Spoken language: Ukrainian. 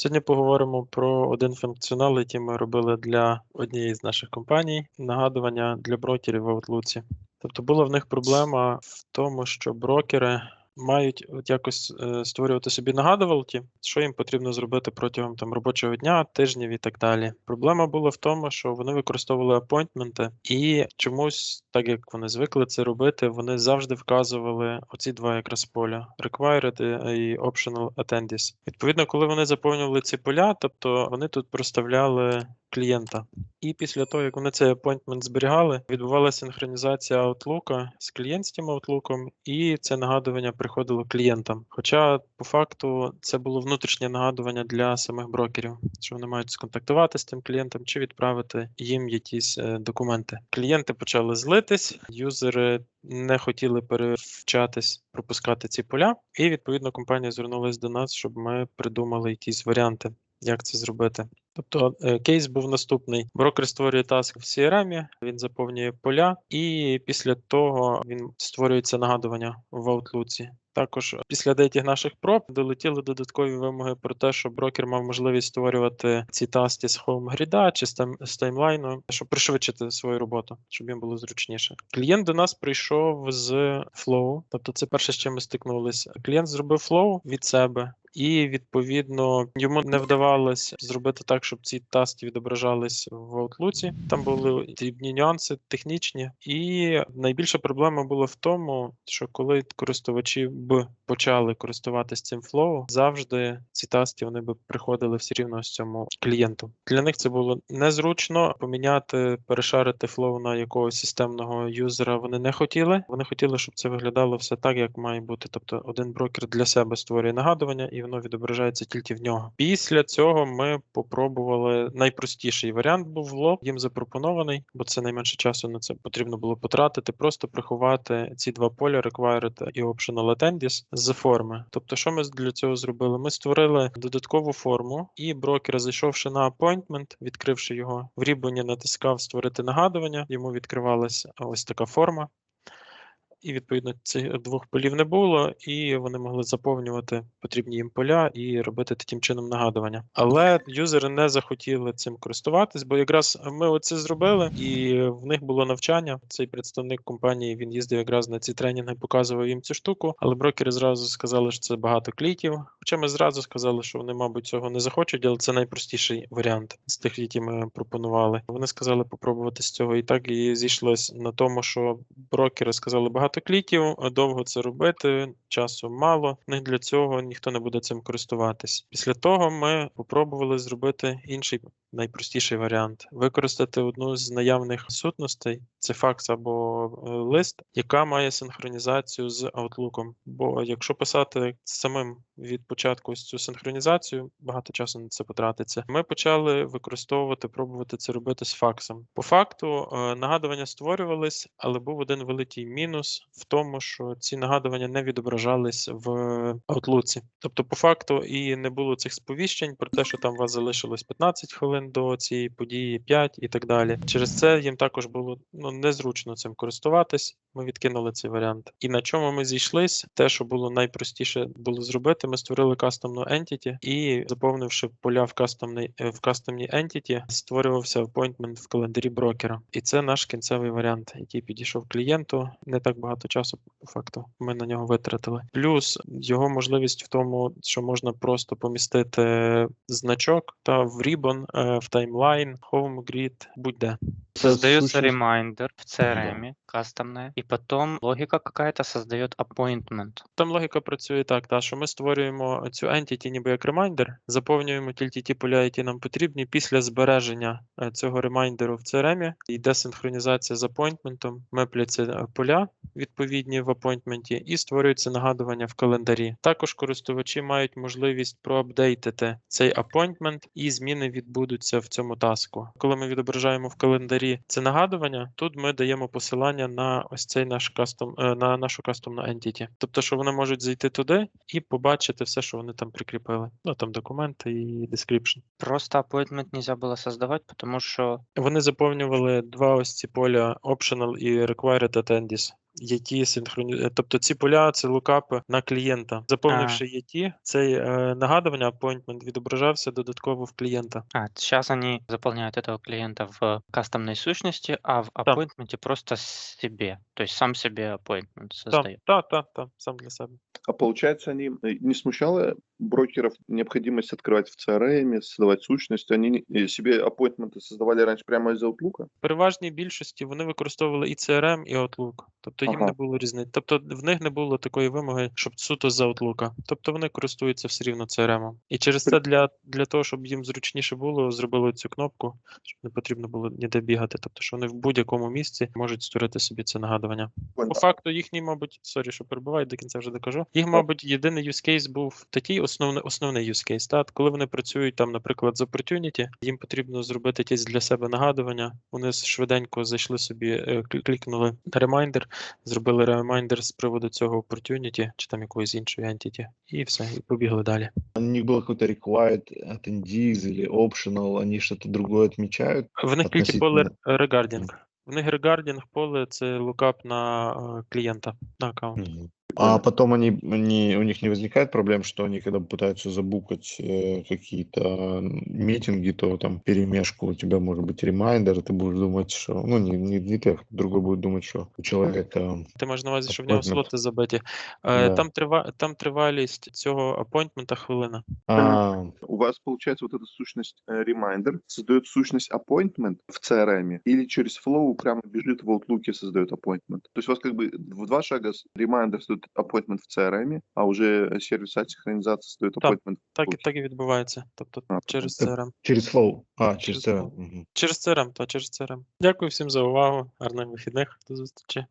Сьогодні поговоримо про один функціонал, який ми робили для однієї з наших компаній нагадування для брокерів в Outlook. Тобто була в них проблема в тому, що брокери мають от якось е, створювати собі нагадувалки, що їм потрібно зробити протягом там робочого дня, тижнів і так далі. Проблема була в тому, що вони використовували апойнтменти, і чомусь, так як вони звикли це робити, вони завжди вказували оці два якраз поля: required і optional attendees. Відповідно, коли вони заповнювали ці поля, тобто вони тут проставляли клієнта. І після того, як вони цей appointment зберігали, відбувалася синхронізація Outlook з клієнтським Outlook, і це нагадування приходило клієнтам. Хоча, по факту, це було внутрішнє нагадування для самих брокерів, що вони мають сконтактувати з тим клієнтом чи відправити їм якісь е, документи. Клієнти почали злитись, юзери не хотіли перевчатись, пропускати ці поля, і відповідно компанія звернулася до нас, щоб ми придумали якісь варіанти. Як це зробити? Тобто е, кейс був наступний: брокер створює таск в CRM, він заповнює поля, і після того він створюється нагадування в Outlook. Також після деяких наших проб долетіли додаткові вимоги про те, що брокер мав можливість створювати ці таски з HomeGrid чи з таймлайну, щоб пришвидшити свою роботу, щоб їм було зручніше. Клієнт до нас прийшов з Flow, тобто це перше, з чим ми стикнулися. Клієнт зробив Flow від себе. І відповідно йому не вдавалося зробити так, щоб ці таски відображались в Outlook. Там були дрібні нюанси технічні, і найбільша проблема була в тому, що коли користувачі б почали користуватися цим флоу, завжди ці таски вони б приходили все рівно з цьому клієнту. Для них це було незручно поміняти, перешарити флоу на якогось системного юзера. Вони не хотіли. Вони хотіли, щоб це виглядало все так, як має бути. Тобто, один брокер для себе створює нагадування, і воно відображається тільки в нього. Після цього ми попробували найпростіший варіант. Був лоб їм запропонований, бо це найменше часу на це потрібно було потратити. Просто приховати ці два поля required і optional attendees з форми. Тобто, що ми для цього зробили? Ми створили додаткову форму, і брокер, зайшовши на appointment, відкривши його в рібоні, натискав створити нагадування. Йому відкривалася ось така форма і відповідно цих двох полів не було, і вони могли заповнювати потрібні їм поля і робити таким чином нагадування. Але юзери не захотіли цим користуватись, бо якраз ми оце зробили, і в них було навчання. Цей представник компанії він їздив якраз на ці тренінги, показував їм цю штуку. Але брокери зразу сказали, що це багато кліків. Хоча ми зразу сказали, що вони, мабуть, цього не захочуть, але це найпростіший варіант з тих, які ми пропонували. Вони сказали попробувати з цього, і так і зійшлось на тому, що брокери сказали багато багато кліків, довго це робити, часу мало. Не для цього ніхто не буде цим користуватись. Після того ми спробували зробити інший найпростіший варіант використати одну з наявних сутностей, це факс або е, лист, яка має синхронізацію з Outlook. Бо якщо писати самим від початку цю синхронізацію, багато часу на це потратиться. Ми почали використовувати, пробувати це робити з факсом. По факту е, нагадування створювались, але був один великий мінус в тому, що ці нагадування не відображались в Outlook. Тобто, по факту і не було цих сповіщень про те, що там у вас залишилось 15 хвилин до цієї події 5 і так далі. Через це їм також було ну незручно цим користуватись. Ми відкинули цей варіант. І на чому ми зійшлись? Те, що було найпростіше було зробити, ми створили кастомну entity і заповнивши поля в кастомній е, в кастомній entity, створювався appointment в календарі брокера. І це наш кінцевий варіант, який підійшов клієнту. Не так багато часу, по факту, ми на нього витратили. Плюс його можливість в тому, що можна просто помістити значок та в Ribbon е, в таймлайн, HomeGrid, будь-де. Создается ремайдер в CRM, кастомная, и потом логика какая-то создает appointment. Там логіка працює так, та, що ми створюємо цю entity ніби як ремайдер, заповнюємо тільки ті поля, які нам потрібні. Після збереження е, цього ремайдеру в CRM йде синхронізація з апойнтментом, мепляться е, поля відповідні в апойнтменті і створюється нагадування в календарі. Також користувачі мають можливість проапдейтити цей апойнтмент і зміни відбудуться в цьому таску. Коли ми відображаємо в календарі це нагадування, тут ми даємо посилання на ось цей наш кастом е, на нашу кастомну entity. Тобто, що вони можуть зайти туди і побачити все, що вони там прикріпили. Ну там документи і description. Просто appointment нельзя було создавати, тому що вони заповнювали два ось ці поля optional і required attendees. Які синхроні... Тобто ці поля це лукапи на клієнта. Заповнивши ET, цей е, нагадування appointment відображався додатково в клієнта. А, зараз вони заповняють этого клієнта в кастомній сущності, а в аппоинтменте просто себе. То есть сам себе appointment Так, так, так, так, сам для себе. А виходить, они э, не смущало брокеров необходимость открывать в CRM, создавать сущность? Они не- э, себе аппоинтменты создавали раньше прямо из Outlook? В переважній більшості вони використовували і CRM, і Outlook. Тобто їм не Ага. було різниці. Тобто в них не було такої вимоги, щоб суто з Outlook. Тобто вони користуються все рівно CRM. І через це для, для того, щоб їм зручніше було, зробили цю кнопку, щоб не потрібно було ніде бігати. Тобто, що вони в будь-якому місці можуть створити собі це нагадування. Понял. По факту, їхній, мабуть, сорі, що перебуваю, до кінця вже докажу. Їх, мабуть, єдиний use case був такий основний, основний use case. Та, коли вони працюють там, наприклад, з Opportunity, їм потрібно зробити якесь для себе нагадування. Вони швиденько зайшли собі, е, клікнули reminder, зробили reminder з приводу цього Opportunity чи там якоїсь іншої entity, і все, і побігли далі. У них было какой-то required attendees или optional, они что-то другое отмечают. В них тільки поле regarding. В них regarding поле це лукап на е, клієнта, на аккаунт. А потом они, они, у них не возникает проблем, что они, когда пытаются забукать э, какие-то митинги, то там перемешку у тебя может быть ремайдер, ты будешь думать, что, ну, не, не, не ты, а другой будет думать, что у человека Ти маєш на увазі, що в нього Appointment. слоти забиті. Е, Да. Там, трива... там тривалість цього апойнтмента хвилина. а, У вас, получается, вот эта сущность э, Reminder создает сущность Appointment в CRM или через Flow прямо бежит в Outlook и создает Appointment? То есть у вас как бы в два шага с- Reminder создает Appointment в CRM, а уже сервис сайт стоїть Да. Appointment Так, так і відбувається. Тобто А, через. CRM. через flow. А, Через через CRM. Через CRM, та через CRM. Дякую всім за увагу. Гарних вихідних. До зустрічі.